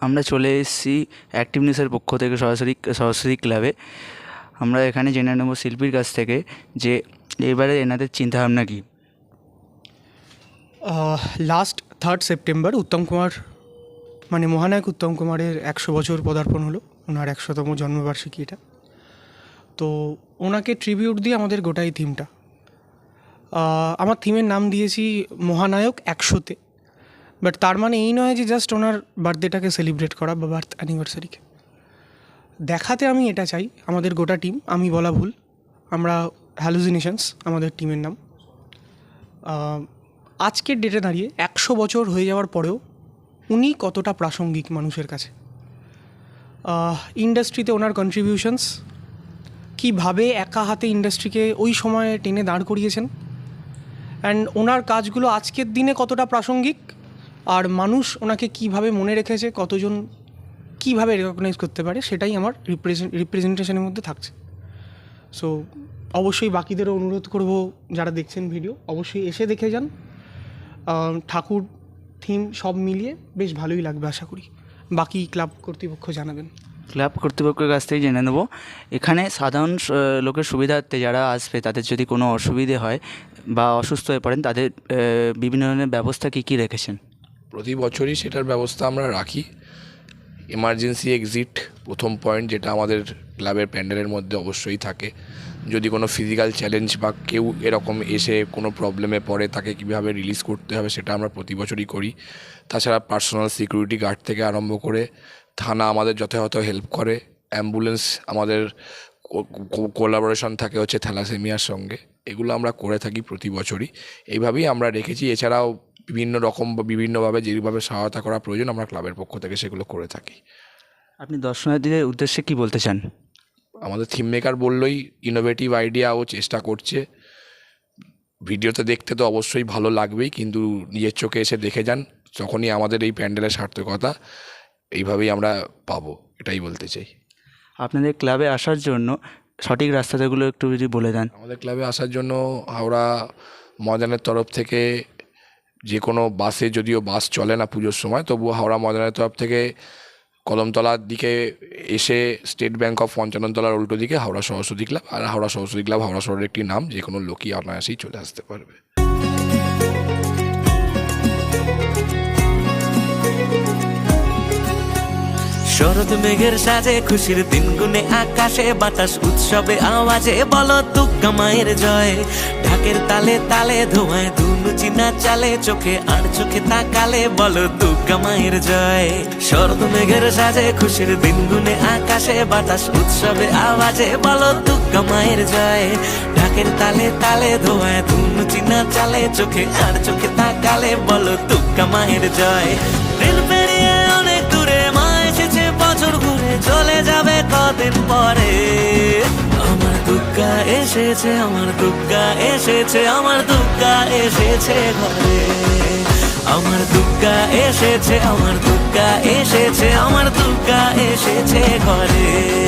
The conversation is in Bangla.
আমরা চলে এসেছি অ্যাক্টিভ নিউজের পক্ষ থেকে সরাসরি সরাসরি ক্লাবে আমরা এখানে জেনে নেব শিল্পীর কাছ থেকে যে এবারে এনাদের চিন্তাভাবনা কী। Last third September Uttam Kumar মানে মহানায়ক উত্তম কুমারের একশো বছর পদার্পণ হলো। ওনার একশোতম জন্মবার্ষিকী এটা। তো ওনাকে ট্রিবিউট দিয়ে আমাদের গোটাই থিমটা আমার থিমের নাম দিয়েছি মহানায়ক একশোতে। বাট তার মানে এই নয় যে জাস্ট ওনার বার্থডেটাকে সেলিব্রেট করা বা বার্থ অ্যানিভার্সারিকে দেখাতে আমি এটা চাই, আমাদের গোটা টিম আমি বলা ভুল, আমরা হ্যালুজিনেশনস আমাদের টিমের নাম। আজকের ডেটে দাঁড়িয়ে একশো বছর হয়ে যাওয়ার পরেও উনি কতটা প্রাসঙ্গিক মানুষের কাছে? ইন্ডাস্ট্রিতে ওনার কন্ট্রিবিউশনস কীভাবে একা হাতে ইন্ডাস্ট্রিকে ওই সময়ে টেনে দাঁড় করিয়েছেন? অ্যান্ড ওনার কাজগুলো আজকের দিনে কতটা প্রাসঙ্গিক? আর মানুষ ওনাকে কীভাবে মনে রেখেছে, কতজন কীভাবে রেকগনাইজ করতে পারে, সেটাই আমার রিপ্রেজেন্ট রিপ্রেজেন্টেশনের মধ্যে থাকছে। সো অবশ্যই বাকিদেরও অনুরোধ করব যারা দেখছেন ভিডিও অবশ্যই এসে দেখে যান। ঠাকুর থিম সব মিলিয়ে বেশ ভালোই লাগবে আশা করি। বাকি ক্লাব কর্তৃপক্ষ জানাবেন। ক্লাব কর্তৃপক্ষের কাছ থেকে জেনে নেব। এখানে সাধারণ লোকের সুবিধার্থে যারা আসবে, তাদের যদি কোনো অসুবিধে হয় বা অসুস্থ হয়ে পড়েন, তাদের বিভিন্ন ধরনের ব্যবস্থা কী কী রেখেছেন? প্রতি বছরই সেটার ব্যবস্থা আমরা রাখি। এমার্জেন্সি এক্সিট প্রথম পয়েন্ট যেটা আমাদের ক্লাবের প্যান্ডেলের মধ্যে অবশ্যই থাকে। যদি কোনো ফিজিক্যাল চ্যালেঞ্জ বা কেউ এরকম এসে কোনো প্রবলেমে পড়ে, তাকে কীভাবে রিলিজ করতে হবে সেটা আমরা প্রতি বছরই করি। তাছাড়া পার্সোনাল সিকিউরিটি গার্ড থেকে আরম্ভ করে থানা আমাদের যথাযথ হেল্প করে। অ্যাম্বুলেন্স আমাদের কোলাবোরেশন থাকে হচ্ছে থ্যালাসেমিয়ার সঙ্গে। এগুলো আমরা করে থাকি প্রতি বছরই। এইভাবেই আমরা রেখেছি। এছাড়াও বিভিন্ন রকম বা বিভিন্নভাবে যেভাবে সহায়তা করা প্রয়োজন আমরা ক্লাবের পক্ষ থেকে সেগুলো করে থাকি। আপনি দর্শনার্থীদের উদ্দেশ্যে কী বলতে চান? আমাদের থিম মেকার বললই ইনোভেটিভ আইডিয়া ও চেষ্টা করছে। ভিডিওতে দেখতে তো অবশ্যই ভালো লাগবেই কিন্তু নিজের চোখে এসে দেখে যান তখনই আমাদের এই প্যান্ডেলের সার্থকতা এইভাবেই আমরা পাবো এটাই বলতে চাই। আপনাদের ক্লাবে আসার জন্য সঠিক রাস্তাগুলো একটু যদি বলে দেন। আমাদের ক্লাবে আসার জন্য হাওড়া ময়দানের তরফ থেকে যে কোনো বাসে যদিও বাস চলে না পুজোর সময়, তবুও হাওড়া ময়দানের তরফ থেকে কদমতলার দিকে এসে স্টেট ব্যাঙ্ক অফ পঞ্চাননতলার উল্টো দিকে হাওড়া সরস্বতী ক্লাব, আর হাওড়া সরস্বতী ক্লাব হাওড়া শহরের একটি নাম যে কোনো লোকই অনায়াসেই চলে আসতে পারবে। শরৎ মেঘের সাজে, খুশির দিন গুনে আকাশে বাতাস, উৎসবে আওয়াজে বলো তুক্কা মায়ের জয়। ঢাকের তালে তালে, ধোঁয়ায় ধুনু, চিনা চালে, চোখে আর চোখে তাকালে বলো তুক্কা মায়ের জয়। শরৎ মেঘের সাজে, খুশির দিন গুনে আকাশে বাতাস, উৎসবে আওয়াজে বলো তুক্কা মায়ের জয়। ঢাকের তালে তালে, ধোঁয়ায় ধুনু, চিনা চালে, চোখে আর চোখে তাকালে বলো তুক্কা মায়ের জয়। পরে। আমার দুর্গা এসেছে, আমার দুর্গা এসেছে, আমার দুর্গা এসেছে ঘরে। আমার দুর্গা এসেছে, আমার দুর্গা এসেছে, আমার দুর্গা এসেছে ঘরে।